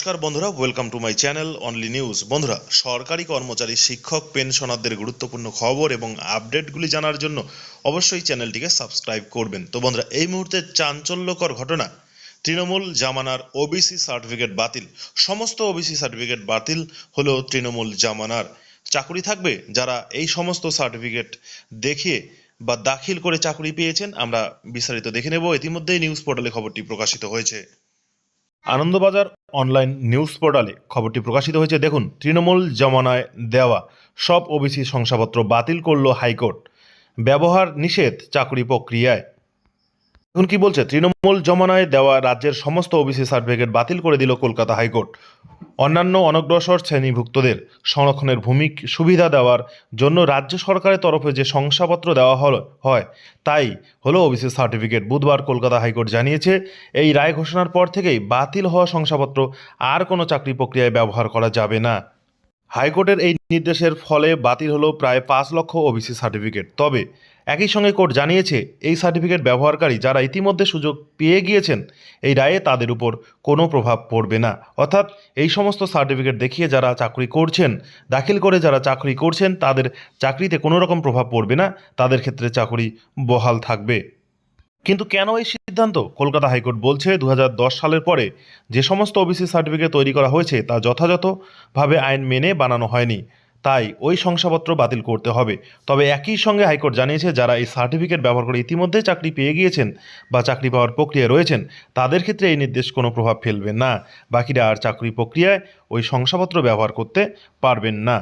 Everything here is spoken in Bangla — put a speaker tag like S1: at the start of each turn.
S1: নমস্কার বন্ধুরা welcome to my channel only news বন্ধুরা, সরকারি কর্মচারী, শিক্ষক, পেনশনারদের গুরুত্বপূর্ণ খবর এবং আপডেটগুলি জানার জন্য অবশ্যই চ্যানেলটিকে সাবস্ক্রাইব করবেন। তো বন্ধুরা, এই মুহূর্তে চাঞ্চল্যকর ঘটনা, তৃণমূল জামানার ওবিসি সার্টিফিকেট বাতিল। সমস্ত ওবিসি সার্টিফিকেট বাতিল হলো তৃণমূল জামানার। চাকরি থাকবে যারা এই সমস্ত সার্টিফিকেট দেখিয়ে বা দাখিল করে চাকরি পেয়েছেন। আমরা বিস্তারিত দেখে নেব। ইতিমধ্যেই নিউজ পোর্টালে খবরটি প্রকাশিত হয়েছে। আনন্দবাজার অনলাইন নিউজ পোর্টালে খবরটি প্রকাশিত হয়েছে। দেখুন, তৃণমূল জমানায় দেওয়া সব ওবিসি শংসাপত্র বাতিল করল হাইকোর্ট। ব্যবহার নিষেধ চাকরি প্রক্রিয়ায় এখন কি বলছে? তৃণমূল জমানায় দেওয়া রাজ্যের সমস্ত ওবিসি সার্টিফিকেট বাতিল করে দিল কলকাতা হাইকোর্ট। অন্যান্য অনগ্রসর শ্রেণীভুক্তদের সংরক্ষণের ভূমিক সুবিধা দেওয়ার জন্য রাজ্য সরকারের তরফে যে শংসাপত্র দেওয়া হল, হয়, তাই হলো ওবিসি সার্টিফিকেট। বুধবার কলকাতা হাইকোর্ট জানিয়েছে, এই রায় ঘোষণার পর থেকেই বাতিল হওয়া শংসাপত্র আর কোনো চাকরি প্রক্রিয়ায় ব্যবহার করা যাবে না। হাইকোর্টের এই নির্দেশের ফলে বাতিল হলো প্রায় পাঁচ লক্ষ ওবিসি সার্টিফিকেট। তবে একই সঙ্গে কোর্ট জানিয়েছে, এই সার্টিফিকেট ব্যবহারকারী যারা ইতিমধ্যে সুযোগ পেয়ে গিয়েছেন, এই রায়ে তাদের উপর কোনো প্রভাব পড়বে না। অর্থাৎ এই সমস্ত সার্টিফিকেট দেখিয়ে যারা চাকরি করছেন, দাখিল করে যারা চাকরি করছেন, তাদের চাকরিতে কোনো রকম প্রভাব পড়বে না, তাদের ক্ষেত্রে চাকরি বহাল থাকবে। কিন্তু কেন এই সিদ্ধান্ত? কলকাতা হাইকোর্ট বলছে দু হাজার দশ সালের পরে যে সমস্ত ওবিসি সার্টিফিকেট তৈরি করা হয়েছে তা যথাযথভাবে আইন মেনে বানানো হয়নি। তাই ওই শংসাপত্র বাতিল করতে হবে। তবে একই সঙ্গে হাইকোর্ট জানিয়েছে, যারা এই সার্টিফিকেট ব্যবহার করে ইতিমধ্যে চাকরি পেয়ে গিয়েছেন বা চাকরি পাওয়ার প্রক্রিয়া রয়েছেন, তাদের ক্ষেত্রে এই নির্দেশ কোনো প্রভাব ফেলবে না। বাকিরা আর চাকরি প্রক্রিয়ায় ওই শংসাপত্র ব্যবহার করতে পারবেন না।